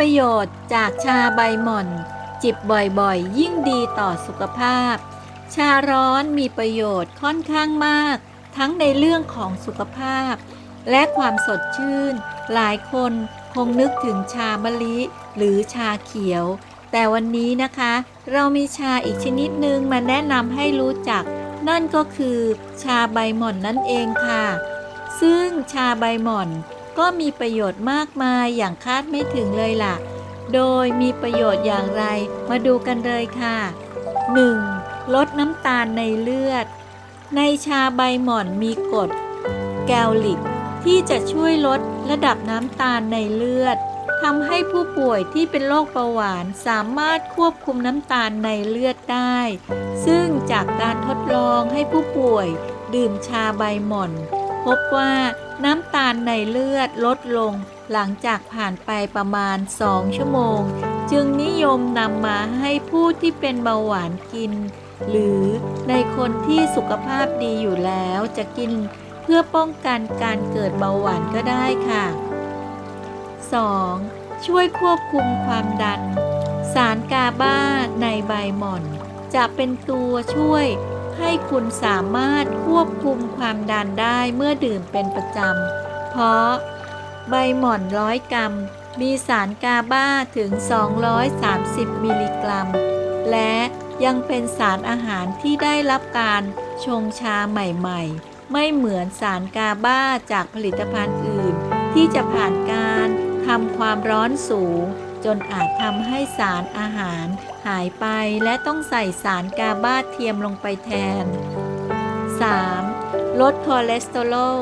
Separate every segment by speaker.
Speaker 1: ประโยชน์จากชาใบหม่อน จิบบ่อยๆ ยิ่งดีต่อสุขภาพ ชาร้อนมีประโยชน์ค่อนข้างมาก ทั้งในเรื่องของสุขภาพ และความสดชื่น หลายคนคงนึกถึงชามะลิ หรือชาเขียว แต่วันนี้นะคะ เรามีชาอีกชนิดหนึ่งมาแนะนำให้รู้จัก นั่นก็คือ ชาใบหม่อนนั่นเองค่ะ ซึ่งชาใบหม่อน ก็มีประโยชน์มากมายอย่างคาดไม่ถึงเลยล่ะ โดยมีประโยชน์อย่างไรมาดูกันเลยค่ะ 1. ลดน้ำตาลในเลือด ในชาใบหม่อนมีกรดแกลลิกที่จะช่วยลดระดับน้ำตาลในเลือดทำให้ผู้ป่วยที่เป็นโรคเบาหวานสามารถควบคุมน้ำตาลในเลือดได้ ซึ่งจากการทดลองให้ผู้ป่วย ดื่มชาใบหม่อน พบว่า น้ำตาลในเลือดลดลงหลังจากผ่านไปประมาณ 2 ชั่วโมง จึงนิยมนำมาให้ผู้ที่เป็นเบาหวานกิน หรือในคนที่สุขภาพดีอยู่แล้วจะกินเพื่อป้องกันการเกิดเบาหวานก็ได้ค่ะ 2. ช่วยควบคุมความดัน สารกาบ้าในใบหม่อน จะเป็นตัวช่วย ให้คุณสามารถควบคุมความดันได้เมื่อดื่มเป็นประจำ เพราะ ใบหม่อนร้อยกรัม มีสารกาบ้าถึง 230 มิลลิกรัม และยังเป็นสารอาหารที่ได้รับการชงชาใหม่ๆ ไม่เหมือนสารกาบ้าจากผลิตภัณฑ์อื่น ที่จะผ่านการทำความร้อนสูง จนอาจทำให้สารอาหารหายไปและต้องใส่สารกาบ้าเทียมลงไปแทน 3. ลดคอเลสเตอรอล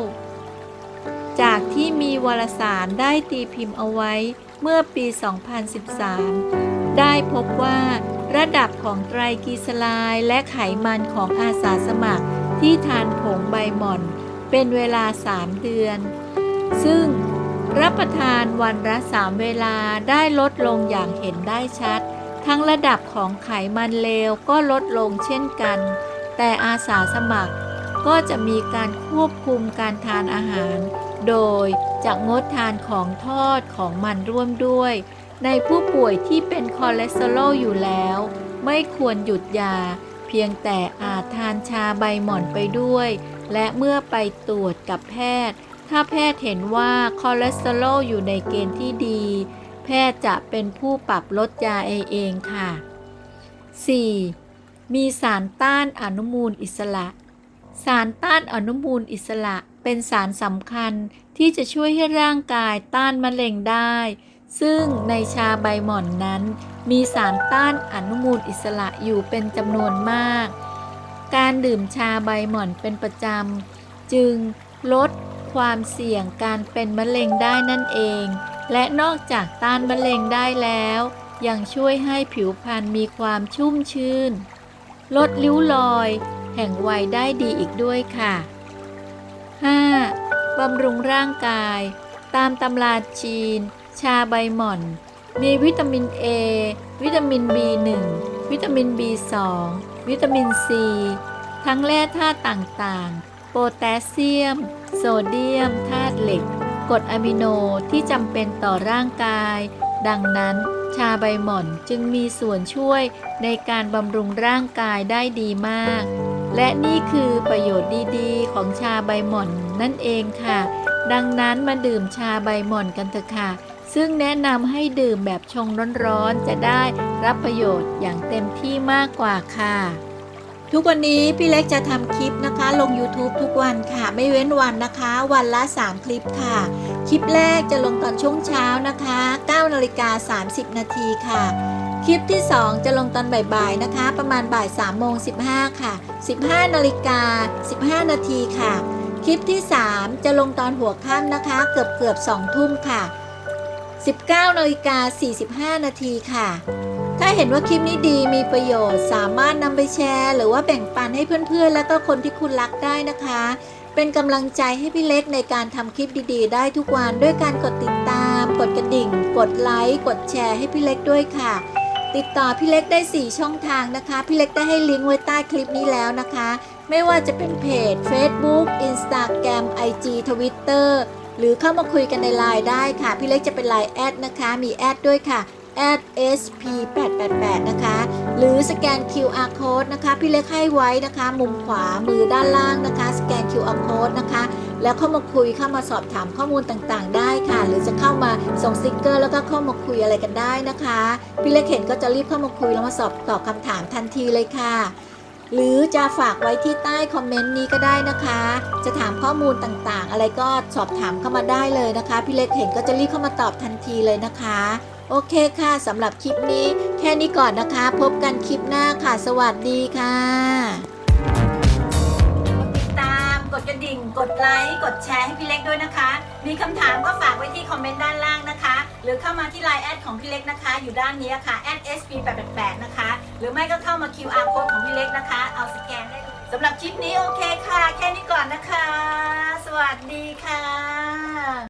Speaker 1: จากที่มีวารสารได้ตีพิมพ์เอาไว้เมื่อปี 2013 ได้พบว่าระดับของไตรกลีเซอไรด์และไขมันของอาสาสมัครที่ทานผงใบหม่อน เป็นเวลา 3 เดือน ซึ่ง รับประทานวันละ3เวลาได้ลดลงอย่างเห็นได้ชัด ทั้งระดับของไขมันเลวก็ลดลงเช่นกัน แต่อาสาสมัครก็จะมีการควบคุมการทานอาหาร โดยจะงดทานของทอดของมันร่วมด้วย ในผู้ป่วยที่เป็นคอเลสเตอรอลอยู่แล้ว ไม่ควรหยุดยา เพียงแต่อาจทานชาใบหม่อนไปด้วย และเมื่อไปตรวจกับแพทย์ ถ้าแพทย์เห็นว่าคอเลสเตอรอลอยู่ในเกณฑ์ที่ดี แพทย์จะเป็นผู้ปรับลดยาเองค่ะ 4. มีสารต้านอนุมูลอิสระ สารต้านอนุมูลอิสระเป็นสารสำคัญที่จะช่วยให้ร่างกายต้านมะเร็งได้ ซึ่งในชาใบหม่อนนั้น มีสารต้านอนุมูลอิสระอยู่เป็นจำนวนมาก การดื่มชาใบหม่อนเป็นประจำ จึงลด ความเสี่ยงการเป็นมะเร็งได้นั่นเอง และนอกจากต้านมะเร็งได้แล้ว ยังช่วยให้ผิวพรรณมีความชุ่มชื่น ลดริ้วรอย แห่งวัยได้ดีอีกด้วยค่ะ 5. บำรุงร่างกาย ตามตำราจีน ชาใบหม่อน มีวิตามิน A วิตามิน B1 วิตามิน B2 วิตามิน C ทั้งแร่ธาตุต่างๆ โพแทสเซียม โซเดียมธาตุเหล็กกรดอะมิโนที่จำเป็นต่อร่างกาย ดังนั้นชาใบหม่อนจึงมีส่วนช่วยในการบำรุงร่างกายได้ดีมาก และนี่คือประโยชน์ดีๆ ของชาใบหม่อนนั่นเองค่ะ ดังนั้นมาดื่มชาใบหม่อนกันเถอะค่ะ ซึ่งแนะนำให้ดื่มแบบชงร้อนๆจะได้รับประโยชน์อย่างเต็มที่มากกว่าค่ะ ทุกวันนี้พี่เล็กจะทำคลิปนะคะ ลง YouTube ทุกวันค่ะ ไม่เว้นวันนะคะ วันละ 3 คลิปค่ะ คลิปแรกจะลงตอนช่วงเช้านะคะ9นาฬิกา30 นาทีค่ะ คลิปที่ 2 จะลงตอนบ่ายๆนะคะ ประมาณบ่าย3โมง15 ค่ะ 15นาฬิกา15 นาทีค่ะ คลิปที่ 3 จะลงตอนหัวค่ำนะคะ เกือบเกือบ2ทุ่มค่ะ 19นาฬิกา45 นาทีค่ะ ถ้าเห็นว่าคลิปนี้ดีมีประโยชน์ สามารถนำไปแชร์ หรือว่าแบ่งปันให้เพื่อนๆ และก็คนที่คุณรักได้นะคะ เป็นกำลังใจให้พี่เล็กในการทำคลิปดีๆ ได้ทุกวันด้วยการกดติดตาม กดกระดิ่ง กดไลค์ กดแชร์ให้พี่เล็กด้วยค่ะ ติดต่อพี่เล็กได้ 4 ช่องทางนะคะ พี่เล็กได้ให้ลิงก์ไว้ใต้คลิปนี้แล้วนะคะ ไม่ว่าจะเป็นเพจ Facebook Instagram IG Twitter หรือเข้ามาคุยกันในไลน์ได้ค่ะ พี่เล็กจะเป็นไลน์แอดนะคะ มีแอดด้วยค่ะ sp888 นะคะ หรือสแกน QR code นะคะ พี่เล็กให้ไว้นะคะ มุมขวามือด้านล่างนะคะ สแกน QR code นะคะ แล้วเข้ามาคุยเข้ามาสอบถามข้อมูลต่างๆ ได้ค่ะ หรือจะเข้ามาส่งสติกเกอร์แล้วก็เข้ามาคุยอะไรกันได้นะคะ พี่เล็กเห็นก็จะรีบเข้ามาคุยแล้วมาสอบตอบคำถามทันทีเลยค่ะหรือจะฝากไว้ที่ใต้คอมเมนต์นี้ก็ได้นะคะ จะถามข้อมูลต่างๆ อะไรก็สอบถามเข้ามาได้เลยนะคะ พี่เล็กเห็นก็จะรีบเข้ามาตอบทันทีเลยนะคะ โอเคค่ะสำหรับคลิปนี้ แค่นี้ก่อนนะคะ พบกันคลิปหน้าค่ะ สวัสดีค่ะติดตามกดกระดิ่ง กดไลค์ กดแชร์ให้พี่เล็กด้วยนะคะ มีคำถามก็ฝากไว้ที่คอมเมนต์ด้านล่างนะคะ หรือเข้ามาที่ไลน์แอดของพี่เล็กนะคะ อยู่ด้านนี้ค่ะ @sp888 นะคะ หรือไม่ก็เข้ามา QR code ของพี่เล็กนะคะ เอาสแกนได้สำหรับคลิปนี้โอเคค่ะ แค่นี้ก่อนนะคะ สวัสดีค่ะ